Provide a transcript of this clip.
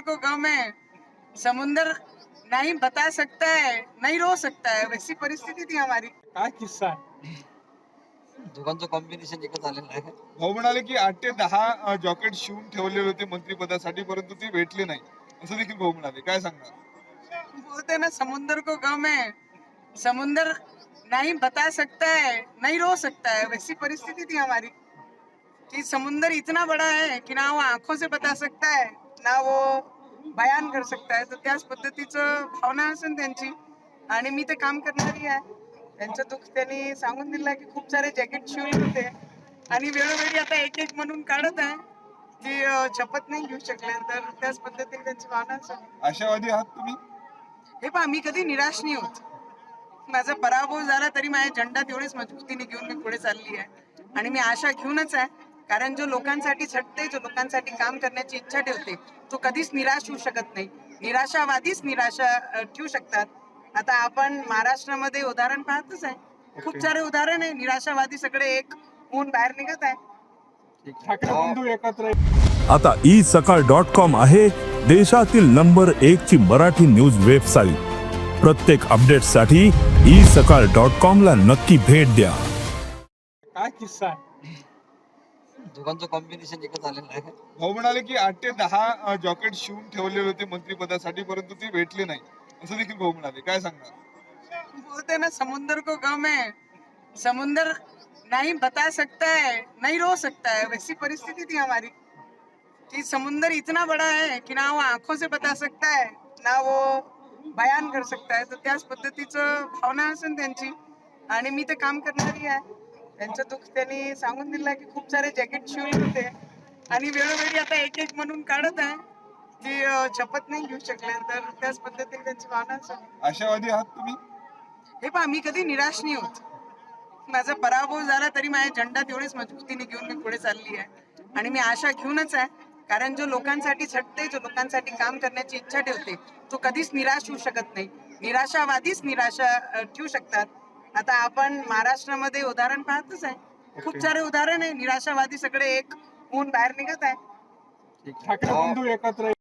समुंदर को गम है समुंदर नहीं बता सकता है नहीं रो सकता है वैसी परिस्थिती थी हमारी। काय किस्सा आहे? दोघांचं कॉम्बिनेशन एकच आलेलं आहे. भाऊ म्हणाले की आठ ते दहा जॉकेट शिवून ठेवलेले होते मंत्रिपदासाठी परंतु ते भेटले नाही. असं देखील भाऊ म्हणाले. काय सांगणार? बोलते ना समुंदर को गम है समुंदर नहीं बता सकता है नहीं रो सकता है वैसी परिस्थिति थी हमारी। कि समुंदर इतना बड़ा है कि ना वो आंखों से बता सकता है। ना वो बयान कर सकता है तर त्याच पद्धतीचं भावना असेल त्यांची. आणि मी ते काम करणारी आहे. त्यांचं दुःख त्यांनी सांगून दिलं की खूप सारे जॅकेट शिवले होते आणि वेळोवेळी आता एक एक म्हणून काढत आहे. की शपथ नाही घेऊ शकले तर त्याच पद्धतीने त्यांची भावना असेल. आशावादी आहात तुम्ही? हे पहा मी कधी निराश नाही होत. माझा पराभव झाला तरी माझ्या झंडा तेवढीच मजबूतीने घेऊन मी पुढे चालली आहे. आणि मी आशा घेऊनच आहे कारण जो लोकांसाठी झटते जो लोकांसाठी काम करण्याची इच्छा ठेवते तो कधीच निराश होऊ शकत नाही. निराशावादीच निराशा ठेवू शकतात. आता आपण महाराष्ट्रामध्ये उदाहरण पाहतच आहे. खूप सारे उदाहरण आहे. निराशावादी सगळे एक होऊन बाहेर निघत आहे. ठाकरे बंधू एकत्र आहे. आता ई सकाळ डॉट कॉम आहे. देशातील नंबर एक ची मराठी न्यूज वेबसाईट. प्रत्येक अपडेटसाठी ई सकाळ डॉट कॉम ला नक्की भेट द्या. काय किस्सा दोघांचं कॉम्बिनेशन एकच आलेलं आहे. भाऊ म्हणाले की आठ ते दहा जॉकेट शिवून ठेवलेले होते मंत्रिपदासाठी परंतु ते भेटले नाही. असं देखील भाऊ म्हणाले. काय सांगणार? बोलते ना समुंदर को गम है. समुंदर नहीं बता सकता है नहीं रो सकता है. वैसी परिस्थिति थी हमारी। कि समुंदर इतना बड़ा है कि ना वो आंखों से बता सकता है ना वो बयान कर सकता है. तर त्याच पद्धतीचं भावना असेल त्यांची. आणि मी ते काम करणारी आहे. त्यांचं दुःख त्यांनी सांगून दिलं की खूप सारे जॅकेट शिवले होते. आणि वेळोवेळी आता एक एक म्हणून काढत आहे की शपथ नाही घेऊ शकले तर त्याच पद्धतीने त्यांची भावना आशावादी आहात तुम्ही? हे पहा मी कधी निराश नाही होत. माझा पराभव झाला तरी माझ्या झंडा तेवढीच मजबूतीने घेऊन मी पुढे चालली आहे. आणि मी आशा घेऊनच आहे कारण जो लोकांसाठी झटते जो लोकांसाठी काम करण्याची इच्छा ठेवते तो कधीच निराश होऊ शकत नाही. निराशावादीच निराशा ठेवू शकतात. आता आपण महाराष्ट्रामध्ये उदाहरण पाहतच आहे. खूप सारे उदाहरण आहे. निराशावादी सगळे एक होऊन बाहेर निघत आहे. ठाकरे बंधू एकत्र.